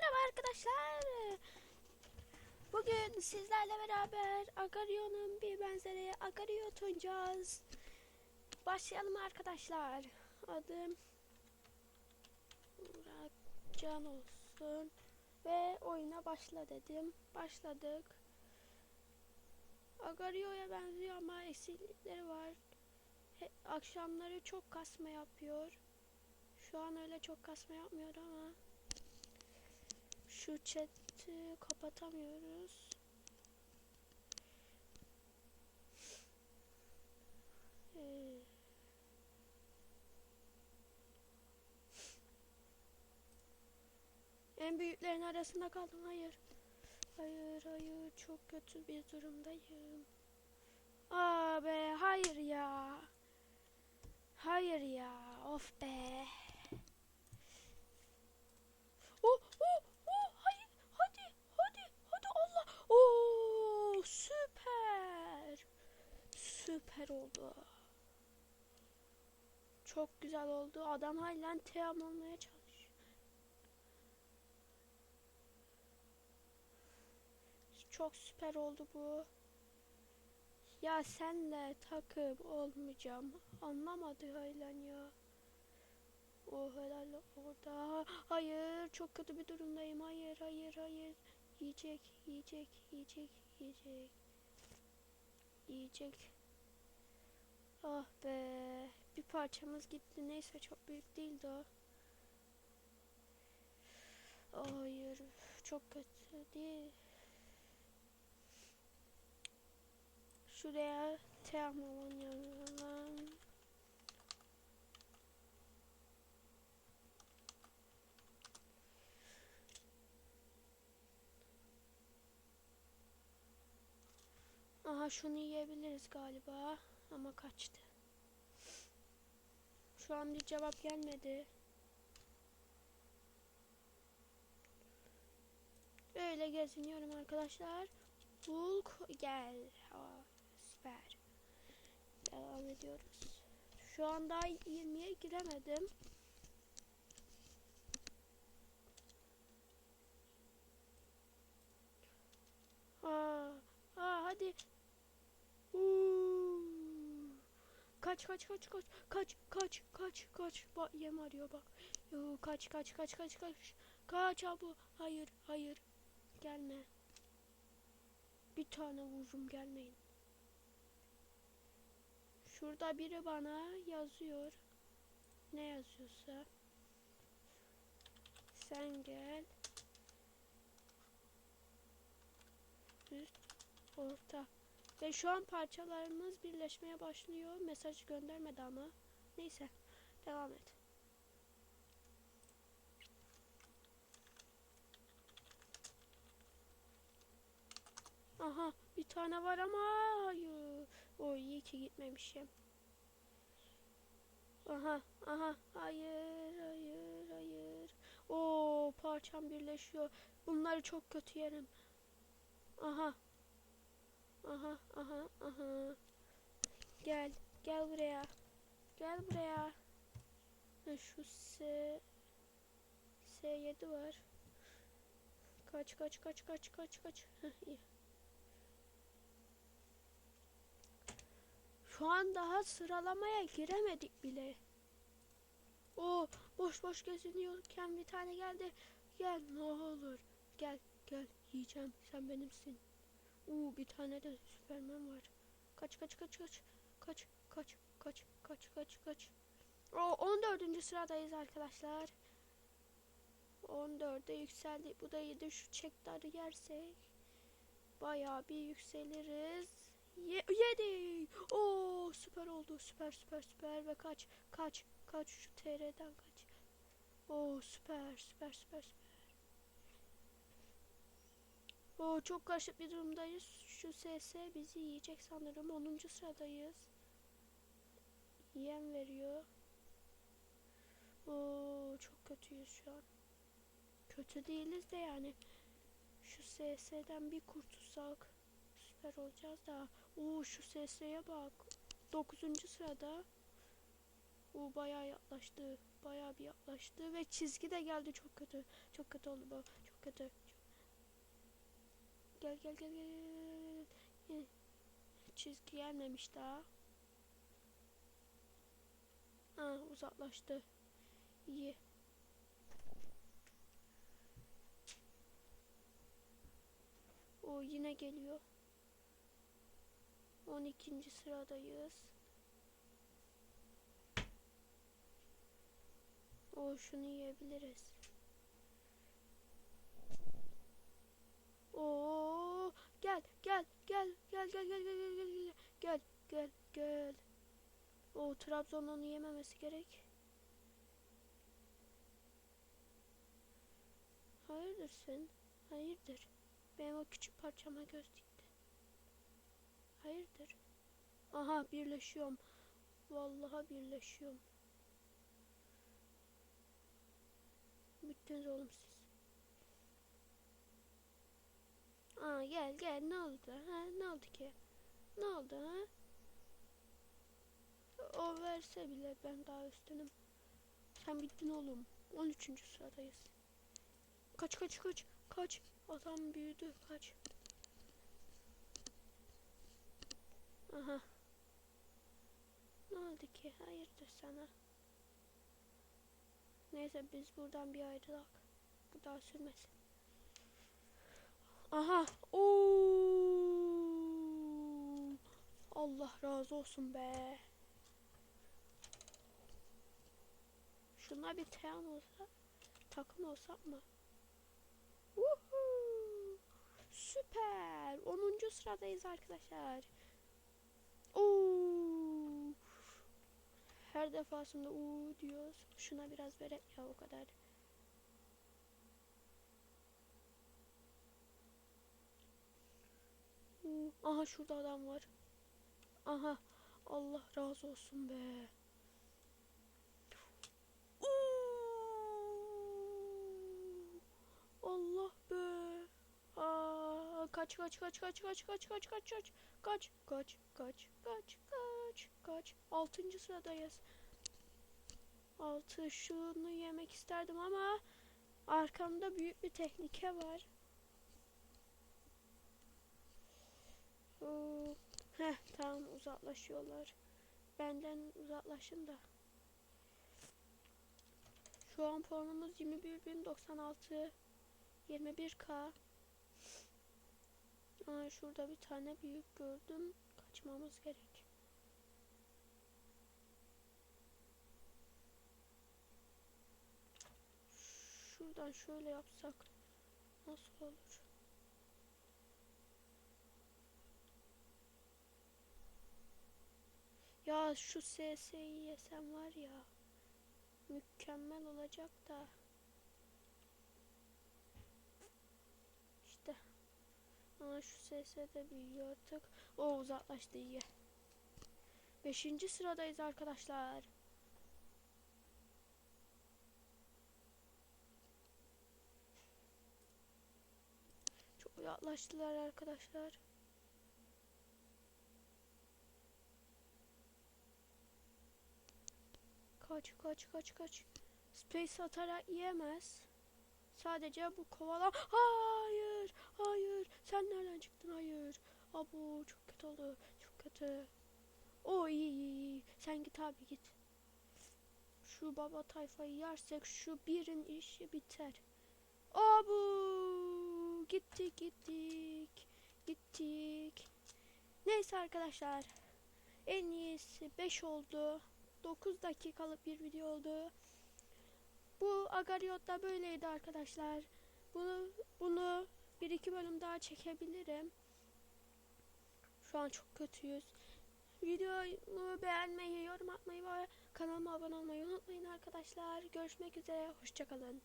Merhaba arkadaşlar. Bugün sizlerle beraber Agarion'un bir benzeri Agariot oynayacağız. Başlayalım arkadaşlar. Adım Murat Can olsun. Ve oyuna başla dedim. Başladık. Agario'ya benziyor ama eksiklikleri var. He- akşamları çok kasma yapıyor. Şu an öyle çok kasma yapmıyor ama şu chat'i kapatamıyoruz. Ee, en büyüklerin arasında kaldım. Hayır. Hayır, hayır. Çok kötü bir durumdayım. Aa be, hayır ya. Hayır ya. Of be. Oh, oh, oh, hayır, hadi, hadi, hadi Allah. Oo, süper. Süper oldu. Çok güzel oldu. Adam halen team olmaya çalışıyor. Çok süper oldu bu. Ya senle takım olmayacağım. Anlamadı halen ya. O helal orada. Hayır çok kötü bir durumdayım. Hayır hayır hayır. Yiyecek yiyecek yiyecek yiyecek. Yiyecek. Ah be. Bir parçamız gitti. Neyse çok büyük değildi o. Hayır. Çok kötü değil. Şuraya Teoman yanına. Aha şunu yiyebiliriz galiba ama kaçtı. Şu an bir cevap gelmedi. Öyle geziniyorum arkadaşlar. Bulk gel. Aa, süper. Devam ediyoruz. Şu an daha 20'ye giremedim. Aa, aa hadi. Uuu. Kaç kaç kaç kaç kaç kaç kaç kaç bak yem arıyor bak. Yoo, kaç kaç kaç kaç kaç kaç abi hayır hayır gelme. Bir tane vururum gelmeyin. Şurada biri bana yazıyor. Ne yazıyorsa. Sen gel. Üst, orta. Ve şu an parçalarımız birleşmeye başlıyor. Mesaj göndermedi ama. Neyse. Devam et. Aha bir tane var ama hayır. O iyi ki gitmemişim. Aha aha hayır hayır hayır. O parçam birleşiyor. Bunları çok kötü yerim. Aha Aha aha aha. Gel gel buraya. Gel buraya. Ha, şu S S7 var. Kaç kaç kaç kaç kaç kaç. Şu an daha sıralamaya giremedik bile. O boş boş geziniyorken bir tane geldi. Gel ne olur. Gel gel yiyeceğim. Sen benimsin. Uuu bir tane de Süpermen var. Kaç kaç kaç kaç. Kaç kaç kaç kaç kaç kaç. O 14. sıradayız arkadaşlar. 14'e yükseldik. Bu da 7 şu çektarı yersek bayağı bir yükseliriz. 7. Oo süper oldu. Süper süper süper ve kaç kaç kaç şu TR'den kaç. Oo süper süper süper süper. Oo, çok karışık bir durumdayız. Şu SS bizi yiyecek sanırım. 10. sıradayız. Yem veriyor. Oo, çok kötüyüz şu an. Kötü değiliz de yani. Şu SS'den bir kurtulsak süper olacağız da. Oo, şu SS'ye bak. 9. sırada. O bayağı yaklaştı. Bayağı bir yaklaştı ve çizgi de geldi çok kötü. Çok kötü oldu bu. Çok kötü. Gel gel gel gel. Çizgi gelmemiş daha. Ha uzaklaştı. İyi. O yine geliyor. 12. sıradayız. O şunu yiyebiliriz. Oo gel gel gel gel gel gel gel gel gel gel gel gel gel. O Trabzon onu yememesi gerek. Hayırdır sen? Hayırdır? Benim o küçük parçama göz dikti. Hayırdır? Aha birleşiyorum. Vallahi birleşiyorum. Bittiniz oğlum siz. Aa gel gel ne oldu ha ne oldu ki? Ne oldu ha? O verse bile ben daha üstünüm. Sen bittin oğlum. 13. sıradayız. Kaç kaç kaç kaç. Adam büyüdü kaç. Aha. Ne oldu ki? Hayırdır sana? Neyse biz buradan bir ayrılak. Bu daha sürmesin. Aha. Oo. Allah razı olsun be. Şuna bir teyan olsa, takım olsak mı? Woohoo! Süper. 10. sıradayız arkadaşlar. Oo. Her defasında uuu diyoruz. Şuna biraz verek ya o kadar. Aha şurada adam var. Aha. Allah razı olsun be. Allah be. Aa, kaç kaç kaç kaç kaç kaç kaç kaç kaç kaç kaç kaç kaç kaç kaç altıncı sıradayız. Altı şunu yemek isterdim ama arkamda büyük bir tehlike var. Oo, Heh tamam uzaklaşıyorlar. Benden uzaklaşın da. Şu an puanımız 21.096 21k. Aa, şurada bir tane büyük gördüm. Kaçmamız gerek. Şuradan şöyle yapsak nasıl olur? Ya şu SS'yi yesem var ya mükemmel olacak da işte Aa, şu SS de büyüyor artık. O uzaklaştı iyi. Beşinci sıradayız arkadaşlar. Çok yaklaştılar arkadaşlar. Kaç kaç kaç kaç. Space atarak yiyemez. Sadece bu kovala... Hayır! Hayır! Sen nereden çıktın? Hayır. Abo çok kötü oldu. Çok kötü. O iyi iyi iyi. Sen git abi git. Şu baba tayfayı yersek şu birin işi biter. Abu gittik gittik. Gittik. Neyse arkadaşlar. En iyisi 5 oldu. 9 dakikalık bir video oldu. Bu Agariot da böyleydi arkadaşlar. Bunu bunu bir iki bölüm daha çekebilirim. Şu an çok kötüyüz. Videomu beğenmeyi, yorum atmayı ve kanalıma abone olmayı unutmayın arkadaşlar. Görüşmek üzere. Hoşçakalın.